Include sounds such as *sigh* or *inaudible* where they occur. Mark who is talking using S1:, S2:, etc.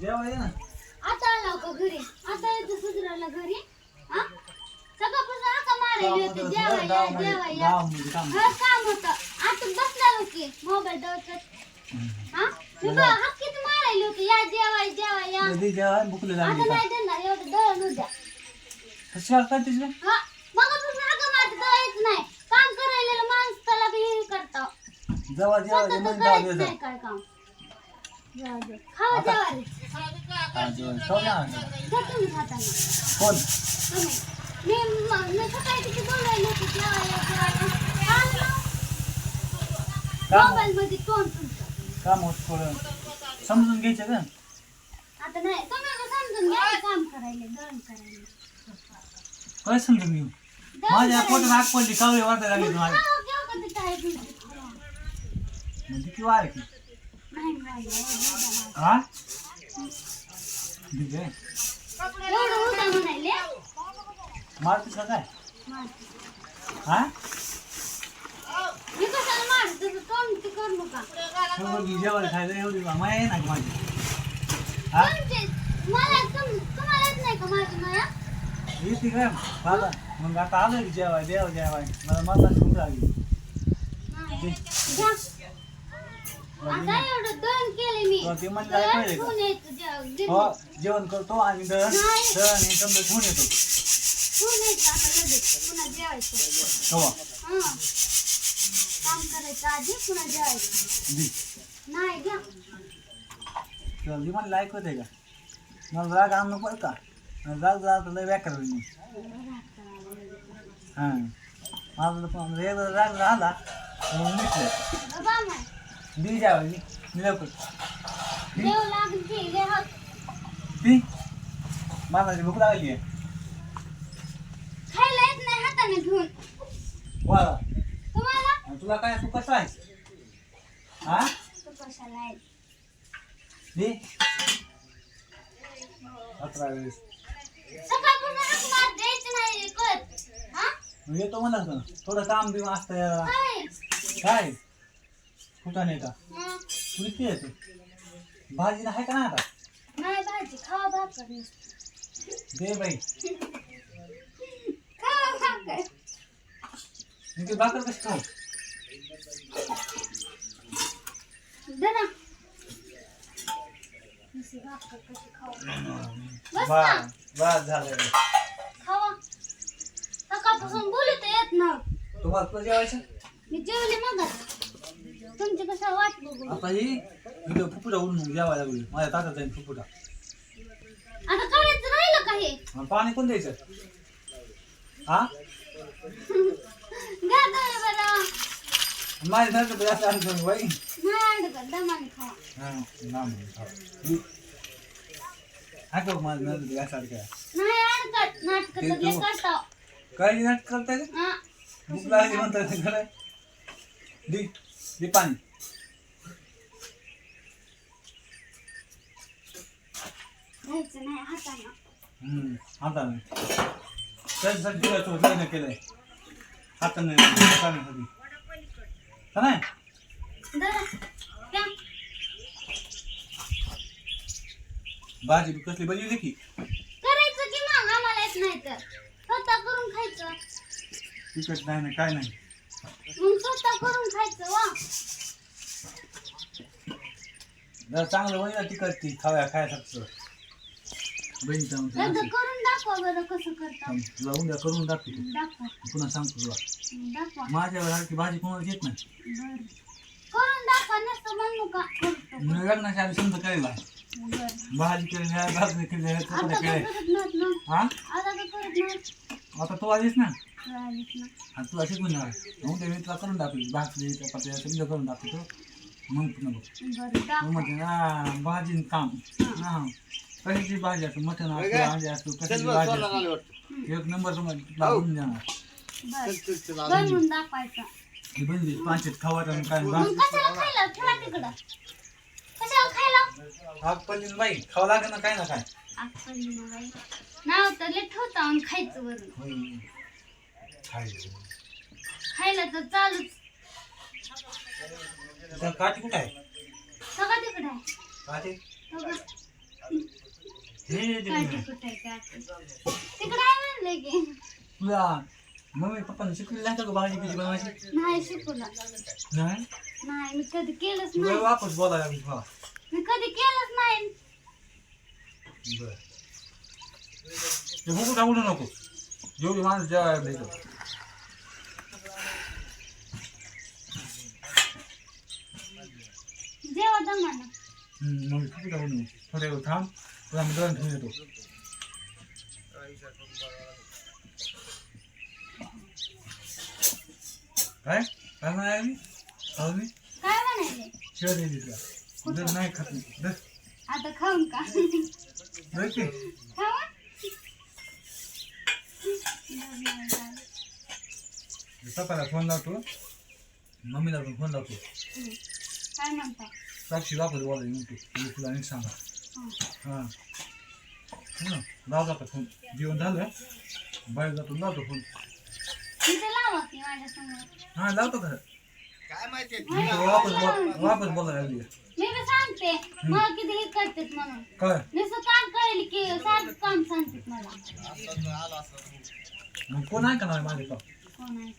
S1: जेवा ये ना.
S2: आता आला का घरी? आता येतो सुधराला घरी. हा? सकाळपासून मारायला होते. जेवा या जेवा या हा काम होतं. आता बसला की मोबाईल दवत हा? मी बघ मारायला होते. या जेवा जेवा या.
S1: कधी जेवा भुकले
S2: आता
S1: लागली
S2: नाही देणार. एवढं दळण उद्या. हा मगापासून हाका मारत दळायचं नाही काम करायला माणसाला बी हे करता
S1: जेवा जेवा
S2: स्वतः
S1: जे
S2: तर
S1: म्हणजे जाऊ दे
S2: नाही काय काम. जाऊ दे. खावा जेवा रे.
S1: हा, जेवण. खाऊ ना.
S2: जा तुम्ही खाताना
S1: कोण?
S2: तुम्ही. मी म- मी सकाळी किती बोलायला होते जेवायला जेवायला. आणि
S1: काम
S2: मोबाईल मध्ये तोंड तुमचं.
S1: काम होत थोडं. समजून घ्यायचं का?
S2: आता नाही तुम्ही आता समजून घ्या ना काम करायला दळण करायला.
S1: काय समजून घेऊ?
S2: दळण
S1: माझ्या. पोटात आग पडली कावळे वाटायला लागली
S2: मग
S1: माझ्या
S2: खावा घेऊ का तिथं आहे तुमचं?
S1: म्हणजे किंवा आहे की
S2: नाही नाही, एवढं
S1: हा? ठीक आहे
S2: एवढं
S1: मारतीस का काय?
S2: मारते.
S1: हा?
S2: मारत? ते नका
S1: सगळं जेवायला खायला एवढी माया आहे ना हा?
S2: का माझी माया?
S1: येते काय बाबा मग आता आलं की जेवाय जेवा जेवाय. मला मला
S2: नाही. घ्या. आता एवढं दळण केले मी.
S1: तुला ते म्हणलं आहे
S2: दळण
S1: पाहिजे का?
S2: ठेवून यायचं जे- जे-
S1: हो जेवण करतो आणि दळण
S2: नाही.
S1: दळण हे समजा घेऊन येतो.
S2: ठेवून यायचं आता लगेच पुन्हा जेवायचं.
S1: हो.
S2: हा. काम करायचं आधी पुन्हा जेवायचं.
S1: दी.
S2: नाही घ्या.
S1: तुला दी मला ऐकत आहे का? मला राग आणू बरं का? राग राग लय व्याकार होईल मी. हां. माझं पण एकदा राग आला तर मग मिटलं
S2: बाबा माय
S1: दी जेवाय मी लवकर.
S2: देव लागेल की लय हात
S1: ती मला भूक लागली आहे.
S2: खायला येत नाही हाताने घेऊन.
S1: वाला
S2: तुम्हाला?
S1: आणि तुला काय तू कसं आहे हा?
S2: तो कशाला आहे
S1: दी अकरा वेळेस.
S2: सकाळपासून हाक मार द्यायचं नाही हा?
S1: मग येतो म्हणत ना थोडं काम बिम असतं.
S2: काय?
S1: काय? कुठं नाही का
S2: हं.
S1: तू? किती येतो भाजी आहे का नाही आता?
S2: नाही भाजी खावा भाकर
S1: दे बाई.
S2: खावा भाकर.
S1: ते भाकर कसं खाऊ?
S2: दे ना. नुसती भाकर कशी खावा बस
S1: बा
S2: ना.
S1: बस झालं
S2: खावा. सकाळपासून बोलत येत ना.
S1: तुम्हाला तुला जेवायचं?
S2: मी जेवले मग तुमची कसं वाट बघू
S1: आता ही इथं फुफुटा उडून जेवायला लागली. माझ्या ताटात जाईल फुफुटा.
S2: आता करायचं राहिलं का हे?
S1: आणि पाणी कोण द्यायचं? हा? *laughs*
S2: घ्या तुम्ही बरं.
S1: माझ्या सारखं तर असं आणतो बाई.
S2: नाही अडकत दमाने खावा
S1: हा ना माझं.
S2: नाही नाटक
S1: ते
S2: लय
S1: तू-
S2: करताव
S1: काय नाटक करताय का? भूक लागली म्हणतात दे दे पाणी
S2: घ्यायचं नाही हाताने.
S1: हम्म, आता नाही त्याच्यासाठी केलंय. हाताने का. भाजी बी कसली बनवली की?
S2: करायचं की मग आम्हाला येत नाही तर. स्वतः करून खायचं.
S1: तिकट नाही ना काय नाही.
S2: मग स्वतः करून खायचं वा
S1: जरा चांगलं बनी ना तिकट ती खाव्या खायसारखं.
S2: एकदा
S1: म्हणते
S2: करून दाखवा बरं कसं करता.
S1: तुला उद्या करून.
S2: दाखवा.
S1: पुन्हा सांगतो तुला.
S2: दाखवा.
S1: माझ्या सारखी भाजी कोणाला येत नाही?
S2: बरं. करून दाखवा नसतं म्हणू का? करतो
S1: मी लग्नाच्या आधी समजा
S2: बरं.
S1: भाजी केली आहे भाकरी केली आहे
S2: आता तर
S1: केले
S2: करत नाहीत ना.
S1: हा?
S2: आता तर करत
S1: आता तू आलीस ना. आणि जाणार मग ते मी तुला करून दाखवली भाकरी चपात्या समजा करून दाखवतो. मग पुन्हा बघ.
S2: बरं.
S1: मग म्हणते ना भाजी काम. हा. कशाची भाजी असतो मटण असतो अंडे असतो कशाची भाजी असतो एक नंबर समज जाणार.
S2: बरं. दाखवायचं.
S1: ही बनली पाचशेत काय
S2: मग कशाला खायला? ठेवा तिकडं. कशाला खायला?
S1: भाग पडली बाई. खावं लागेल ना काय ना काय.
S2: नाव तर खायचं वरून. खायला तर चालूच.
S1: काठी कुठं आहे?
S2: सगळं तिकडे आहे.
S1: काठी?
S2: सगळं.
S1: हे
S2: काठी. कुठे आहे काठी? तिकडे आहे म्हणले की.
S1: तुला मम्मी पप्पाने शिकलेलं नाही का गं भाजी बिजी बनवायची?
S2: नाही शिकवलं.
S1: नाही?
S2: नाही मी कधी केलंच नाही.
S1: वापस बोलायला लागली मला
S2: मी कधी केलंच नाही.
S1: बरं. ते भुकू टाकू नको. जेवढी माणसं जेवायला
S2: दमानं
S1: हम्म, मग किती टाकू नको थोड्या वेळ थांब. तुला मी दळण ठेवून येतो काय? काय म्हणाय मी खाऊ मी
S2: काय म्हणायले
S1: शिवाय द्यायची तुला जर नाही खात मी दर
S2: आता खाऊन का?
S1: दर की.
S2: खावा?
S1: पप्पाला फोन लावतो. मम्मीला पण फोन लावतो.
S2: काय म्हणता?
S1: साक्षी वापस बोलायला म्हणतो तुला नाही सांगा
S2: हं.
S1: हां हो ना लावतो फोन जेवण झालं बाहेर जातो लावतो फोन हां लावतो का
S3: काय माहिती
S1: वापस बोल वापस बोलायला लागली
S2: मी बी सांगते मला किती हे करतात म्हणून
S1: काय
S2: नुसतं काम करेल की सारखं काम सांगतात मला
S3: असं आलं असं
S1: मग कोण आहे का नाही माझे का
S2: कोण आहे.